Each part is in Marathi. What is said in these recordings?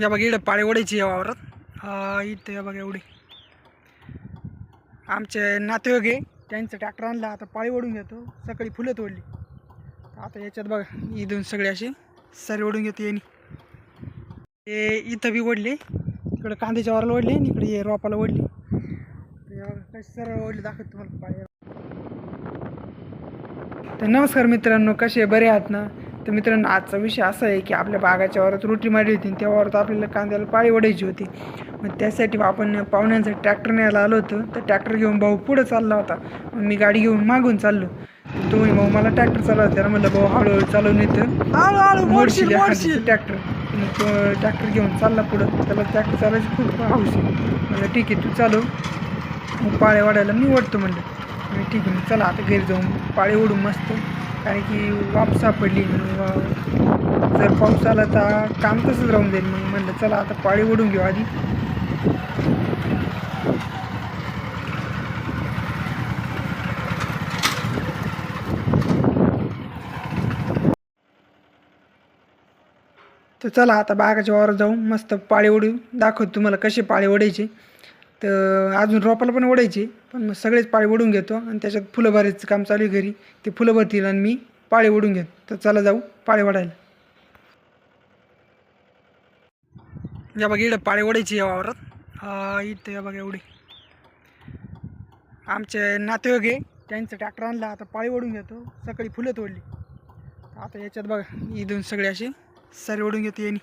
या बघा इकडं पाळी ओढायची या वावरात. इथं या बघा एवढी. आमचे नातेवाईक आहे त्यांचं ट्रॅक्टर आणला आता पाळी ओढून घेतो. सकाळी फुलं तोडली. आता याच्यात बघा इथून सगळे असे सारे ओढून घेतो यांनी. हे इथं बी ओढले इकडं कांद्याच्या वाराला ओढले आणि इकडे हे रोपाला ओढली. तर कशी सरळ ओढले दाखवत तुम्हाला पाळी. तर नमस्कार मित्रांनो कसे बरे आहात ना? तर मित्रांनो आजचा विषय असा आहे की आपल्या बागाच्या वरात रोटी मारली होती आणि त्या वरात आपल्याला कांद्याला पाळी ओढायची होती. मग त्यासाठी आपण पाहुण्यांचं ट्रॅक्टर न्यायला आलो होतो. तर ट्रॅक्टर घेऊन भाऊ पुढं चालला होता. मग मी गाडी घेऊन मागून चाललो. तो भाऊ मला ट्रॅक्टर चालवता त्याला म्हणलं भाऊ हळूहळू चालवून येतं मोडशील ट्रॅक्टर. तो ट्रॅक्टर घेऊन चालला पुढं. त्याला ट्रॅक्टर चालायची खूप हौस आहे. म्हणलं ठीक आहे तू चालव. मग पाळे वाढायला मी ओढतो म्हणलं. ठीक आहे मग चला आता घरी जाऊन पाळे ओढून मस्त. कारण की वाप सापडली. मग जर पाऊस आला तर काम तसंच राहून जाईल. मग म्हणलं चला आता पाळी ओढून घेऊ आधी. तर चला आता बागाच्या वावरात जाऊ. मस्त पाळी ओढू दाखवतो तुम्हाला कसे पाळी ओढायचे. तर अजून रोपाला पण ओढायची पण मग सगळेच पाळी ओढून घेतो आणि त्याच्यात फुलं भरायचं काम चालू आहे घरी. ते फुलं भरतील आणि मी पाळी ओढून घेतो. तर चला जाऊ पाळी ओढायला. या बघा इकडं पाळी ओढायची या वावरात. इथं या बघा एवढी. आमचे नातेवाईक आहे त्यांचं ट्रॅक्टर आणला आता पाळी ओढून घेतो. सकाळी फुलं तोडली. आता याच्यात बघा इथून सगळे असे सारे ओढून घेतो यांनी.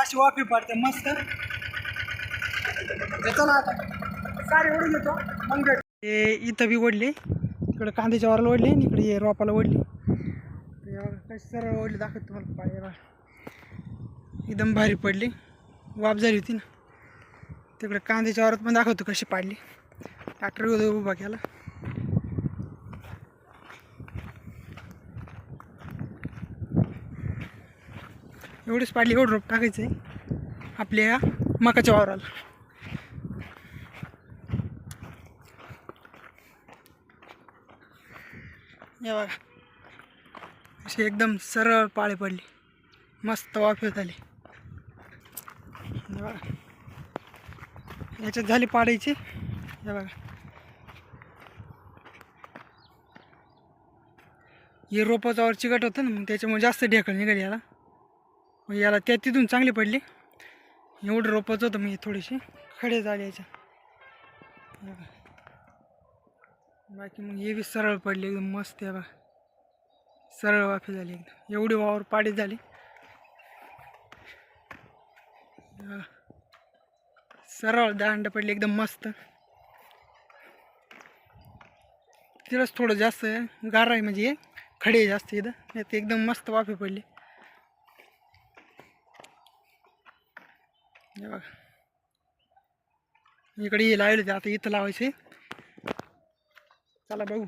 अशी वाफी पडते मस्त. येतो चला आता. सारे ओढून येतो. मग हे इथं बी ओढले. इकडं कांद्याच्या वराला ओढले आणि इकडे रोपाला ओढली. कशी सरळ ओढली दाखवत तुम्हाला. पाळी एकदम भारी पडली. वाफ झाली होती ना. तिकडे कांद्याच्या वरात पण दाखवतो कशी पाडली. ट्रॅक्टर उभा केला. एवढीच पाडली एवढं रोप टाकायचं आहे आपल्या या मकाच्या वावराला. या बघा अशी एकदम सरळ पाळी पडली. मस्त वाफेत आली. बघा याच्यात झाली पाडायची. या बघा. हे रोपाचा चिकट होतं ना मग त्याच्यामुळे जास्त ढेकळ निघाली याला. याला त्या तिथून चांगली पडली. एवढं रोपाचं होतं मी थोडीशी. खडे झाले याच्या बाकी मग हे बी सरळ पडले एकदम मस्त आहे बा सरळ वाफी झाली एकदम. एवढी वावर पाडी झाली. सरळ दांड पडली एकदम मस्त. तिलाच थोडं जास्त गार आहे म्हणजे हे. खडे जास्त इथं ते एकदम मस्त वाफी पडली. बघा इकडे लावले ते आता इथं लावायचे. चला बघू.